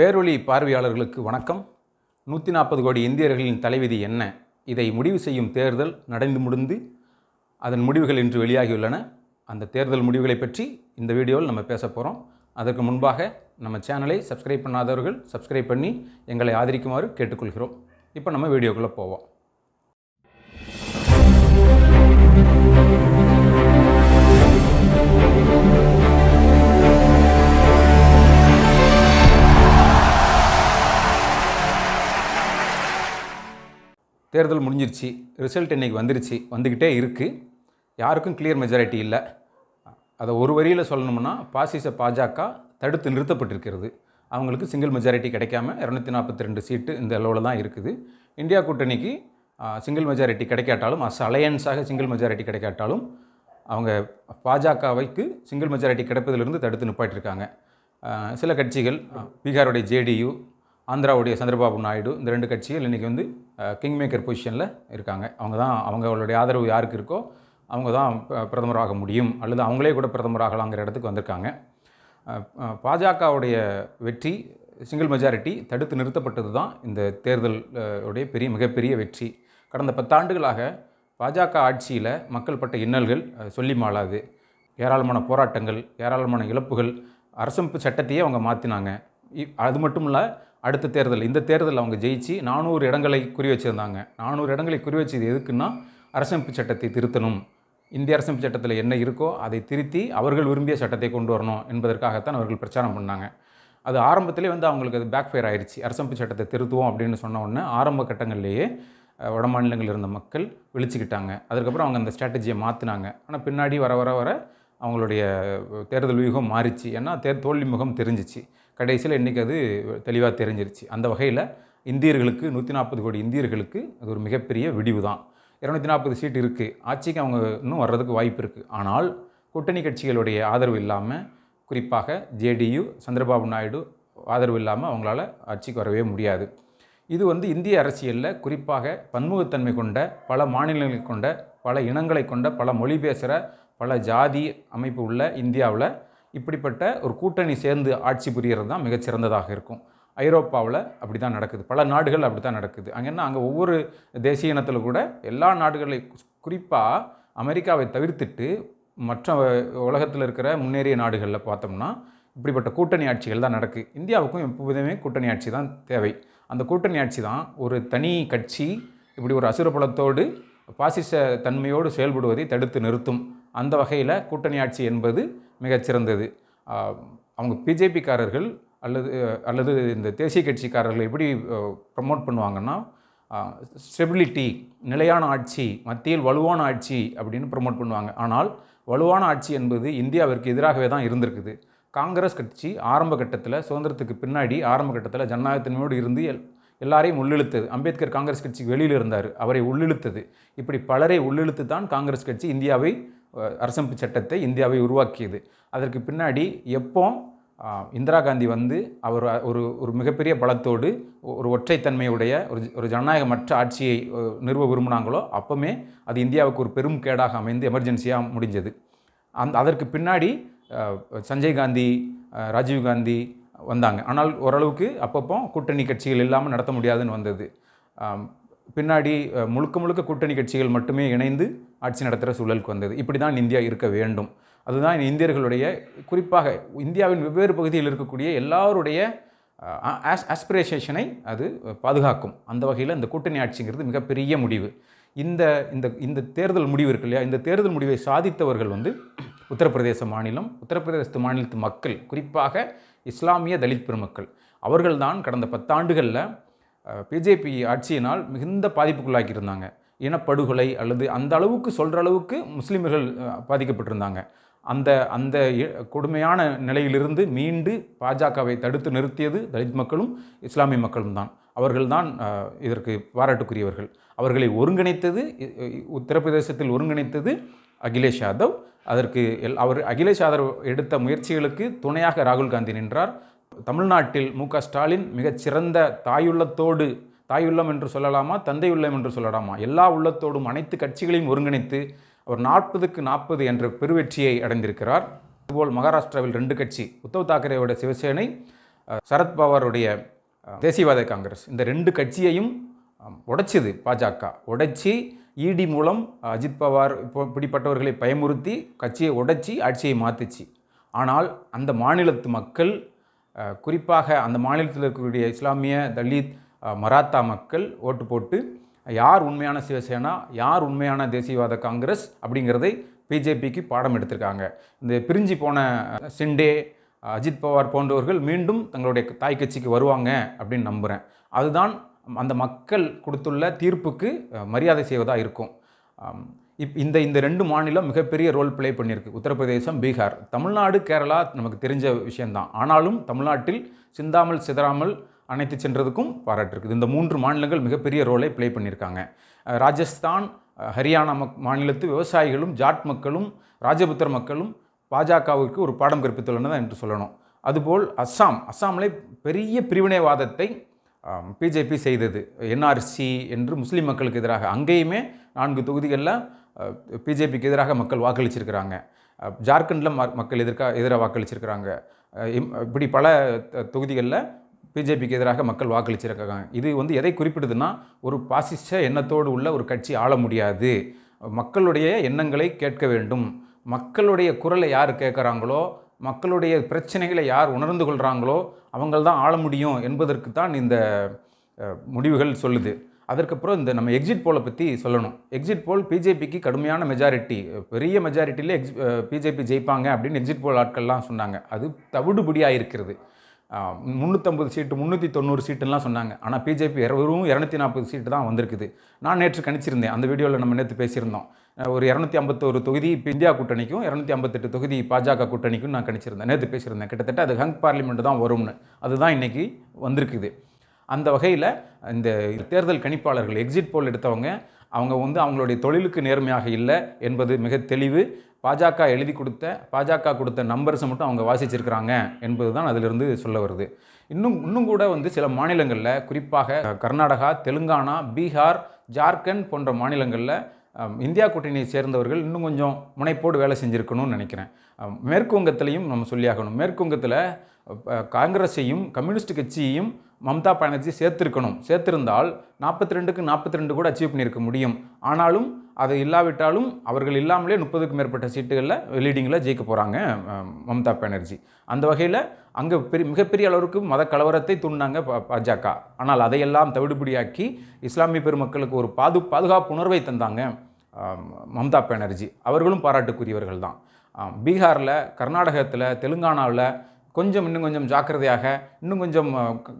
பேரொளி பார்வையாளர்களுக்கு வணக்கம். நூற்றி நாற்பது கோடி இந்தியர்களின் தலைவிதி என்ன? இதை முடிவு செய்யும் தேர்தல் நடந்து முடிந்து அதன் முடிவுகள் இன்று வெளியாகியுள்ளன. அந்த தேர்தல் முடிவுகளை பற்றி இந்த வீடியோவில் நம்ம பேச போகிறோம் அதற்கு முன்பாக நம்ம சேனலை சப்ஸ்கிரைப் பண்ணாதவர்கள் சப்ஸ்கிரைப் பண்ணி எங்களை ஆதரிக்குமாறு கேட்டுக்கொள்கிறோம். இப்போ நம்ம வீடியோக்குள்ளே போவோம். தேர்தல் முடிஞ்சிருச்சு ரிசல்ட் இன்றைக்கி வந்துருச்சு வந்துக்கிட்டே இருக்குது யாருக்கும் கிளியர் மெஜாரிட்டி இல்லை. அதை ஒரு வரியில் சொல்லணும்னா பாசிச பாஜக தடுத்து நிறுத்தப்பட்டிருக்கிறது. அவங்களுக்கு சிங்கிள் மெஜாரிட்டி கிடைக்காம இரநூத்தி நாற்பத்தி ரெண்டு சீட்டு இந்த அளவில் தான் இருக்குது. இந்தியா கூட்டணிக்கு சிங்கிள் மெஜாரிட்டி கிடைக்காட்டாலும் அஸ் அலையன்ஸாக சிங்கிள் மெஜாரிட்டி கிடைக்காட்டாலும் அவங்க பாஜகவைக்கு சிங்கிள் மெஜாரிட்டி கிடைப்பதிலிருந்து தடுத்து நிப்பாட்டிருக்காங்க. சில கட்சிகள் பீகாருடைய ஜேடியு ஆந்திராவுடைய சந்திரபாபு நாயுடு இந்த ரெண்டு கட்சிகள் இன்றைக்கி வந்து கிங் மேக்கர் பொசிஷனில் இருக்காங்க. அவங்க தான் அவங்களுடைய ஆதரவு யாருக்கு இருக்கோ அவங்க தான் ப- பிரதமராக முடியும். அல்லது அவங்களே கூட பிரதமராகலாங்கிற இடத்துக்கு வந்திருக்காங்க. பாஜகவுடைய வெற்றி சிங்கிள் மெஜாரிட்டி தடுத்து நிறுத்தப்பட்டது தான் இந்த தேர்தல் உடைய பெரிய மிகப்பெரிய வெற்றி. கடந்த பத்தாண்டுகளாக பாஜக ஆட்சியில் மக்கள் பட்ட இன்னல்கள் சொல்லி மாளாது. ஏராளமான போராட்டங்கள் ஏராளமான இழப்புகள் அரசமைப்பு சட்டத்தையே அவங்க மாற்றினாங்க அது மட்டும் இல்லை அடுத்த தேர்தல். இந்த தேர்தல் அவங்க ஜெயிச்சு நானூறு இடங்களை குறி வச்சுருந்தாங்க. நானூறு இடங்களை குறி வச்சது எதுக்குன்னா அரசமைப்பு சட்டத்தை திருத்தணும். இந்திய அரசமைப்பு சட்டத்தில் என்ன இருக்கோ அதை திருத்தி அவர்கள் விரும்பிய சட்டத்தை கொண்டு வரணும் என்பதற்காகத்தான் அவர்கள் பிரச்சாரம் பண்ணாங்க. அது ஆரம்பத்திலே வந்து அவங்களுக்கு அது பேக் ஃபயர் ஆயிடுச்சு அரசமைப்பு சட்டத்தை திருத்துவோம் அப்படின்னு சொன்ன உடனே ஆரம்ப கட்டங்கள்லேயே வட மாநிலங்களில் இருந்த மக்கள் விழிச்சிக்கிட்டாங்க. அதுக்கப்புறம் அவங்க அந்த ஸ்ட்ராட்டஜியை மாற்றினாங்க ஆனால் பின்னாடி வர வர வர அவங்களுடைய தேர்தல் வியூகம் மாறிச்சு. ஏன்னா தேர் தோல்வி முகம் தெரிஞ்சிச்சு. கடைசியில் இன்றைக்கி அது தெளிவாக தெரிஞ்சிருச்சு. அந்த வகையில் இந்தியர்களுக்கு நூற்றி நாற்பது கோடி இந்தியர்களுக்கு அது ஒரு மிகப்பெரிய விடிவு தான் இரநூத்தி நாற்பது சீட் இருக்குது ஆட்சிக்கு அவங்க இன்னும் வர்றதுக்கு வாய்ப்பு இருக்குது ஆனால் கூட்டணி கட்சிகளுடைய ஆதரவு இல்லாமல் குறிப்பாக ஜேடியு சந்திரபாபு நாயுடு ஆதரவு இல்லாமல் அவங்களால ஆட்சிக்கு வரவே முடியாது. இது வந்து இந்திய அரசியலில் குறிப்பாக பன்முகத்தன்மை கொண்ட பல மாநிலங்களை கொண்ட பல இனங்களை கொண்ட பல மொழி பேசுகிற பல ஜாதி அமைப்பு உள்ள இந்தியாவில் இப்படிப்பட்ட ஒரு கூட்டணி சேர்ந்து ஆட்சி புரியறது தான் மிகச்சிறந்ததாக இருக்கும். ஐரோப்பாவில் அப்படி தான் நடக்குது. பல நாடுகள் அப்படி தான் நடக்குது அங்கன்னா அங்கே ஒவ்வொரு தேசிய இனத்தில் கூட எல்லா நாடுகளையும் குறிப்பாக அமெரிக்காவை தவிர்த்துட்டு மற்ற உலகத்தில் இருக்கிற முன்னேறிய நாடுகளில் பார்த்தோம்னா இப்படிப்பட்ட கூட்டணி ஆட்சிகள் தான் நடக்குது இந்தியாவுக்கும் எப்போதுமே கூட்டணி ஆட்சி தான் தேவை. அந்த கூட்டணி ஆட்சி தான் ஒரு தனி கட்சி இப்படி ஒரு அசுரபலத்தோடு பாசிச தன்மையோடு செயல்படுவதை தடுத்து நிறுத்தும். அந்த வகையில் கூட்டணி ஆட்சி என்பது மிகச்சிறந்தது அவங்க பிஜேபிக்காரர்கள் அல்லது அல்லது இந்த தேசிய கட்சிக்காரர்கள் எப்படி ப்ரமோட் பண்ணுவாங்கன்னா ஸ்டெபிலிட்டி நிலையான ஆட்சி மத்தியில் வலுவான ஆட்சி அப்படின்னு ப்ரமோட் பண்ணுவாங்க. ஆனால் வலுவான ஆட்சி என்பது இந்தியாவிற்கு எதிராகவே தான் இருந்திருக்குது. காங்கிரஸ் கட்சி ஆரம்ப கட்டத்தில் சுதந்திரத்துக்கு பின்னாடி ஆரம்ப கட்டத்தில் ஜனநாயகத்தினோடு இருந்து எல் எல்லாரையும் உள்ளிழுத்தது. அம்பேத்கர் காங்கிரஸ் கட்சிக்கு வெளியில் இருந்தார். அவரை உள்ளிழுத்தது. இப்படி பலரை உள்ளிழுத்து தான் காங்கிரஸ் கட்சி இந்தியாவை அரசமைப்பு சட்டத்தை இந்தியாவை உருவாக்கியது. அதற்கு பின்னாடி எப்போ இந்திரா காந்தி வந்து அவர் ஒரு ஒரு மிகப்பெரிய பலத்தோடு ஒரு ஒற்றைத்தன்மையுடைய ஒரு ஒரு ஜனநாயகமற்ற ஆட்சியை நிறுவ விரும்பினாங்களோ அப்போமே அது இந்தியாவுக்கு ஒரு பெரும் கேடாக அமைந்து எமர்ஜென்சியாக முடிஞ்சது. அந் அதற்கு பின்னாடி சஞ்சய் காந்தி ராஜீவ் காந்தி வந்தாங்க. ஆனால் ஓரளவுக்கு அப்பப்போ கூட்டணி கட்சிகள் இல்லாமல் நடத்த முடியாதுன்னு வந்தது. பின்னாடி முழுக்க முழுக்க கூட்டணி கட்சிகள் மட்டுமே இணைந்து ஆட்சி நடத்துகிற சூழலுக்கு வந்தது. இப்படி தான் இந்தியா இருக்க வேண்டும். அதுதான் இந்தியர்களுடைய குறிப்பாக இந்தியாவின் வெவ்வேறு பகுதியில் இருக்கக்கூடிய எல்லாருடைய ஆஸ்பிரேஷேஷனை அது பாதுகாக்கும். அந்த வகையில் இந்த கூட்டணி ஆட்சிங்கிறது மிகப்பெரிய முடிவு. இந்த இந்த இந்த தேர்தல் முடிவு இருக்கு இல்லையா? இந்த தேர்தல் முடிவை சாதித்தவர்கள் வந்து உத்தரப்பிரதேச மாநிலம் உத்தரப்பிரதேச மாநிலத்து மக்கள் குறிப்பாக இஸ்லாமிய தலித் பெருமக்கள். அவர்கள்தான் கடந்த பத்தாண்டுகளில் பிஜேபி ஆட்சியினால் மிகுந்த பாதிப்புக்குள்ளாக்கியிருந்தாங்க. இனப்படுகொலை அல்லது அந்த அளவுக்கு சொல்கிற அளவுக்கு முஸ்லீம்கள் பாதிக்கப்பட்டிருந்தாங்க. அந்த அந்த கொடுமையான நிலையிலிருந்து மீண்டு பாஜகவை தடுத்து நிறுத்தியது தலித் மக்களும் இஸ்லாமிய மக்களும் தான். அவர்கள்தான் இதற்கு பாராட்டுக்குரியவர்கள். அவர்களை ஒருங்கிணைத்தது உத்தரப்பிரதேசத்தில் ஒருங்கிணைத்தது அகிலேஷ் யாதவ். அதற்கு எல் அவர் அகிலேஷ் யாதவ் எடுத்த முயற்சிகளுக்கு துணையாக ராகுல் காந்தி நின்றார். தமிழ்நாட்டில் மு க ஸ்டாலின் மிகச்சிறந்த தாயுள்ளத்தோடு தாயுள்ளம் என்று சொல்லலாமா தந்தையுள்ளம் என்று சொல்லலாமா? எல்லா உள்ளத்தோடும் அனைத்து கட்சிகளையும் ஒருங்கிணைத்து அவர் நாற்பதுக்கு நாற்பது என்ற பெருவெற்றியை அடைந்திருக்கிறார். இதுபோல் மகாராஷ்டிராவில் ரெண்டு கட்சி உத்தவ் தாக்கரேவோட சிவசேனை அஹ், சரத்பவாருடைய தேசியவாத காங்கிரஸ். இந்த ரெண்டு கட்சியையும் உடைச்சிது பாஜக. உடைச்சி இடி மூலம் அஜித் பவார் இப்போ இப்படிப்பட்டவர்களை பயமுறுத்தி கட்சியை உடைச்சி ஆட்சியை மாற்றுச்சு ஆனால் அந்த மாநிலத்து மக்கள் குறிப்பாக அந்த மாநிலத்தில் இருக்கக்கூடிய இஸ்லாமிய தலித் மராத்தா மக்கள் ஓட்டு போட்டு யார் உண்மையான சிவசேனா யார் உண்மையான தேசியவாத காங்கிரஸ் அப்படிங்கிறதை பிஜேபிக்கு பாடம் எடுத்திருக்காங்க. இந்த பிரிஞ்சு போன சிண்டே அஜித் பவார் போன்றவர்கள் மீண்டும் தங்களுடைய தாய் கட்சிக்கு வருவாங்க அப்படின்னு நம்புகிறேன் அதுதான் அந்த மக்கள் கொடுத்துள்ள தீர்ப்புக்கு மரியாதை செய்வதாக இருக்கும். இப் இந்த இந்த ரெண்டு மாநிலம் மிகப்பெரிய ரோல் ப்ளே பண்ணியிருக்கு. உத்தரப்பிரதேசம் பீகார். தமிழ்நாடு கேரளா நமக்கு தெரிஞ்ச விஷயம்தான். ஆனாலும் தமிழ்நாட்டில் சிந்தாமல் சிதறாமல் அனைத்து சென்றதுக்கும் பாராட்டு இருக்குது. இந்த மூன்று மாநிலங்கள் மிகப்பெரிய ரோலை ப்ளே பண்ணியிருக்காங்க. ராஜஸ்தான் ஹரியானா மக் மாநிலத்து விவசாயிகளும் ஜாட் மக்களும் ராஜபுத்திர மக்களும் பாஜகவுக்கு ஒரு பாடம் கற்பித்துள்ளன என்று சொல்லணும். அதுபோல் அஸ்ஸாம் அஸ்ஸாமிலே பெரிய பிரிவினைவாதத்தை பிஜேபி செய்தது. என்ஆர்சி என்று முஸ்லீம் மக்களுக்கு எதிராக. அங்கேயுமே நான்கு தொகுதிகளில் பிஜேபிக்கு எதிராக மக்கள் வாக்களிச்சிருக்கிறாங்க. ஜார்க்கண்டில் மக்கள் எதிர்க்க எதிராக வாக்களிச்சிருக்கிறாங்க. இம்- இப்படி பல தொகுதிகளில் பிஜேபிக்கு எதிராக மக்கள் வாக்களிச்சிருக்காங்க. இது வந்து எதை குறிப்பிடுதுன்னா ஒரு பாசிச எண்ணத்தோடு உள்ள ஒரு கட்சி ஆள முடியாது. மக்களுடைய எண்ணங்களை கேட்க வேண்டும். மக்களுடைய குரலை யார் கேட்குறாங்களோ மக்களுடைய பிரச்சனைகளை யார் உணர்ந்து கொள்கிறாங்களோ அவங்கள் தான் ஆள முடியும் என்பதற்கு தான் இந்த முடிவுகள் சொல்லுது. அதற்கப்புறம் இந்த நம்ம எக்ஸிட் போலை பற்றி சொல்லணும். எக்ஸிட் போல் பிஜேபிக்கு கடுமையான மெஜாரிட்டி பெரிய மெஜாரிட்டியில் எக்ஸ் பிஜேபி ஜெயிப்பாங்க அப்படின்னு எக்ஸிட் போல் ஆட்கள்லாம் சொன்னாங்க. அது தவிடுபடியாக இருக்கிறது முந்நூற்றம்பது சீட்டு முந்நூற்றி தொண்ணூறு சீட்டுலாம் சொன்னாங்க ஆனால் பிஜேபி வெறும் இரநூத்தி நாற்பது சீட்டு தான் வந்திருக்குது. நான் நேற்று கணிச்சிருந்தேன். அந்த வீடியோவில் நம்ம நேற்று பேசியிருந்தோம். ஒரு இரநூத்தி ஐம்பத்தோரு தொகுதி இப்போ இந்தியா கூட்டணிக்கும் இரநூத்தி ஐம்பத்தெட்டு தொகுதி பாஜக கூட்டணிக்கும் நான் கணிச்சிருந்தேன். நேற்று பேசியிருந்தேன். கிட்டத்தட்ட அது ஹங் பார்லிமெண்ட் தான் வரும்னு. அதுதான் இன்றைக்கி வந்திருக்குது. அந்த வகையில் இந்த தேர்தல் கணிப்பாளர்கள் எக்ஸிட் போல் எடுத்தவங்க அவங்க வந்து அவங்களுடைய தொழிலுக்கு நேர்மையாக இல்லை என்பது மிக தெளிவு. பாஜக எழுதி கொடுத்த பாஜக கொடுத்த நம்பர்ஸை மட்டும் அவங்க வாசிச்சிருக்கிறாங்க என்பது தான் அதிலிருந்து சொல்ல வருது. இன்னும் இன்னும் கூட வந்து சில மாநிலங்களில் குறிப்பாக கர்நாடகா தெலுங்கானா பீகார் ஜார்க்கண்ட் போன்ற மாநிலங்களில் இந்தியா கூட்டணியை சேர்ந்தவர்கள் இன்னும் கொஞ்சம் முனைப்போடு வேலை செஞ்சுருக்கணும்னு நினைக்கிறேன். அம், மேற்கு வங்கத்திலையும் நம்ம சொல்லியாகணும். மேற்கு வங்கத்தில் காங்கிரஸையும் கம்யூனிஸ்ட் கட்சியையும் மம்தா பானர்ஜி சேர்த்திருக்கணும். சேர்த்திருந்தால் நாற்பத்தி ரெண்டுக்கு நாற்பத்தி ரெண்டு கூட அச்சீவ் பண்ணியிருக்க முடியும். ஆனாலும் அது இல்லாவிட்டாலும் அவர்கள் இல்லாமலே முப்பதுக்கும் மேற்பட்ட சீட்டுகளில் லீடிங்கில் ஜெயிக்க போகிறாங்க மம்தா பானர்ஜி. அந்த வகையில் அங்கே பெரிய மிகப்பெரிய அளவுக்கு மத கலவரத்தை தூண்டாங்க பாஜக. ஆனால் அதையெல்லாம் தவிடுபடியாக்கி இஸ்லாமிய பெருமக்களுக்கு ஒரு பாது பாதுகாப்பு உணர்வை தந்தாங்க மம்தா பானர்ஜி. அவர்களும் பாராட்டுக்குரியவர்கள் தான். பீகாரில் கர்நாடகத்தில் தெலுங்கானாவில் கொஞ்சம் இன்னும் கொஞ்சம் ஜாக்கிரதையாக இன்னும் கொஞ்சம்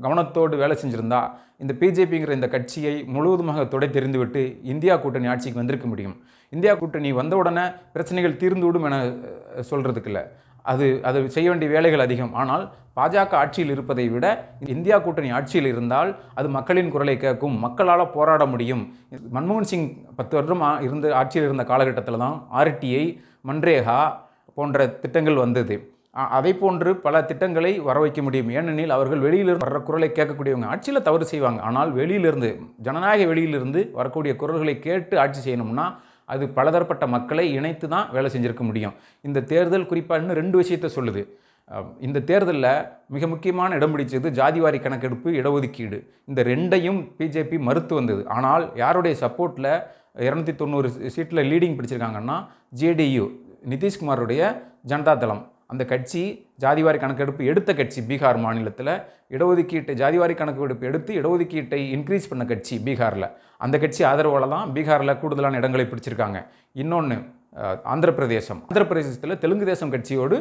கவனத்தோடு வேலை செஞ்சுருந்தா இந்த பிஜேபிங்கிற இந்த கட்சியை முழுவதுமாக தொடை தெரிந்துவிட்டு இந்தியா கூட்டணி ஆட்சிக்கு வந்திருக்க முடியும். இந்தியா கூட்டணி வந்தவுடனே பிரச்சனைகள் தீர்ந்துவிடும் என சொல்கிறதுக்கு இல்லை அது அது செய்ய வேண்டிய வேலைகள் அதிகம். ஆனால் பாஜக ஆட்சியில் இருப்பதை விட இந்தியா கூட்டணி ஆட்சியில் இருந்தால் அது மக்களின் குரலை கேட்கும் மக்களால் போராட முடியும். மன்மோகன் சிங் பத்து வருடம் இருந்து ஆட்சியில் இருந்த காலகட்டத்தில் தான் ஆர்டிஐ மன்ரேகா போன்ற திட்டங்கள் வந்தது. அதை போன்று பல திட்டங்களை வர வைக்க முடியும். ஏனெனில் அவர்கள் வெளியிலிருந்து வர்ற குரலை கேட்கக்கூடியவங்க ஆட்சியில் தவறு செய்வாங்க. ஆனால் வெளியிலிருந்து ஜனநாயக வெளியிலிருந்து வரக்கூடிய குரல்களை கேட்டு ஆட்சி செய்யணும்னா அது பலதரப்பட்ட மக்களை இணைத்து தான் வேலை செஞ்சுருக்க முடியும். இந்த தேர்தல் குறிப்பாக இன்னும் ரெண்டு விஷயத்தை சொல்லுது. இந்த தேர்தலில் மிக முக்கியமான இடம் பிடிச்சது ஜாதிவாரி கணக்கெடுப்பு இடஒதுக்கீடு. இந்த ரெண்டையும் பிஜேபி மறுத்து வந்தது. ஆனால் யாருடைய சப்போர்ட்டில் இரநூத்தி தொண்ணூறு சீட்டில் லீடிங் பிடிச்சிருக்காங்கன்னா ஜேடியு நிதிஷ்குமாருடைய ஜனதா தளம். அந்த கட்சி ஜாதிவாரி கணக்கெடுப்பு எடுத்த கட்சி பீகார் மாநிலத்தில் இடஒதுக்கீட்டை ஜாதிவாரி கணக்கெடுப்பு எடுத்து இடஒதுக்கீட்டை இன்க்ரீஸ் பண்ண கட்சி பீகாரில். அந்த கட்சி ஆதரவால் தான் பீகாரில் கூடுதலான இடங்களை பிடிச்சிருக்காங்க. இன்னொன்று ஆந்திர பிரதேசம் ஆந்திர பிரதேசத்தில் தெலுங்கு தேசம் கட்சியோடு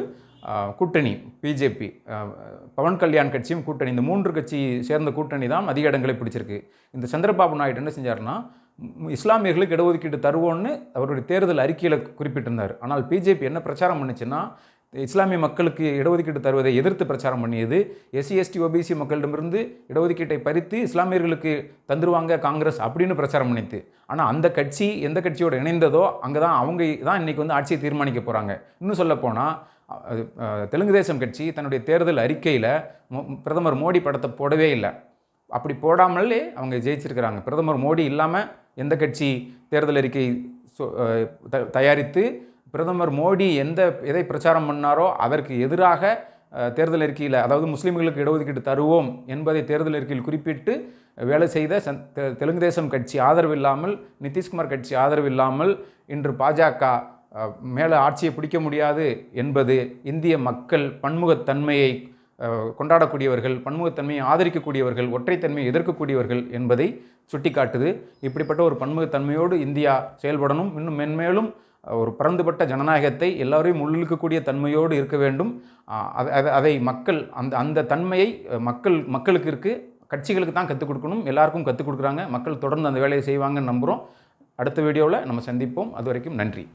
கூட்டணி பிஜேபி பவன் கல்யாண் கட்சியும் கூட்டணி. இந்த மூன்று கட்சி சேர்ந்த கூட்டணி தான் அதிக இடங்களை பிடிச்சிருக்கு. இந்த சந்திரபாபு நாயுடு என்ன செஞ்சாருன்னா இஸ்லாமியர்களுக்கு இடஒதுக்கீடு தருவோன்னு அவருடைய தேர்தல் அறிக்கையில் குறிப்பிட்டிருந்தார். ஆனால் பிஜேபி என்ன பிரச்சாரம் பண்ணுச்சுன்னா இஸ்லாமிய மக்களுக்கு இடஒதுக்கீடு தருவதை எதிர்த்து பிரச்சாரம் பண்ணியது. எஸ்சி எஸ்டி ஓபிசி மக்களிடமிருந்து இடஒதுக்கீட்டை பறித்து இஸ்லாமியர்களுக்கு தந்துருவாங்க காங்கிரஸ் அப்படின்னு பிரச்சாரம் பண்ணித்து ஆனால் அந்த கட்சி எந்த கட்சியோடு இணைந்ததோ அங்கே தான் அவங்க தான் இன்றைக்கி வந்து ஆட்சியை தீர்மானிக்க போகிறாங்க இன்னும் சொல்லப்போனால் அது, தெலுங்கு தேசம் கட்சி தன்னுடைய தேர்தல் அறிக்கையில் பிரதமர் மோடி படத்தை போடவே இல்லை. அப்படி போடாமலே அவங்க ஜெயிச்சிருக்கிறாங்க. பிரதமர் மோடி இல்லாமல் எந்த கட்சி தேர்தல் அறிக்கை சொ- த- தயாரித்து பிரதமர் மோடி எந்த எதை பிரச்சாரம் பண்ணாரோ அதற்கு எதிராக தேர்தல் அறிக்கையில் அதாவது முஸ்லீம்களுக்கு இடஒதுக்கீடு தருவோம் என்பதை தேர்தல் அறிக்கையில் குறிப்பிட்டு வேலை செய்த சந் தெலுங்கு தேசம் கட்சி ஆதரவு இல்லாமல் நிதிஷ்குமார் கட்சி ஆதரவு இல்லாமல் இன்று பாஜக மேலே ஆட்சியை பிடிக்க முடியாது என்பது இந்திய மக்கள் பன்முகத்தன்மையை கொண்டாடக்கூடியவர்கள் பன்முகத்தன்மையை ஆதரிக்கக்கூடியவர்கள் ஒற்றைத்தன்மையை எதிர்க்கக்கூடியவர்கள் என்பதை சுட்டிக்காட்டுது. இப்படிப்பட்ட ஒரு பன்முகத்தன்மையோடு இந்தியா செயல்படணும். இன்னும் மென்மேலும் ஒரு பரந்துபட்ட ஜனநாயகத்தை எல்லாரையும் உள்ளிழுக்கக்கூடிய தன்மையோடு இருக்க வேண்டும். அதை- அதை- அதை மக்கள் அந்த அந்த தன்மையை மக்கள் மக்களுக்கு இருக்குது கட்சிகளுக்கு தான் கற்றுக் கொடுக்கணும். எல்லாருக்கும் கற்றுக் கொடுக்குறாங்க. மக்கள் தொடர்ந்து அந்த வேலையை செய்வாங்கன்னு நம்புகிறோம் அடுத்த வீடியோவில் நம்ம சந்திப்போம். அது வரைக்கும் நன்றி.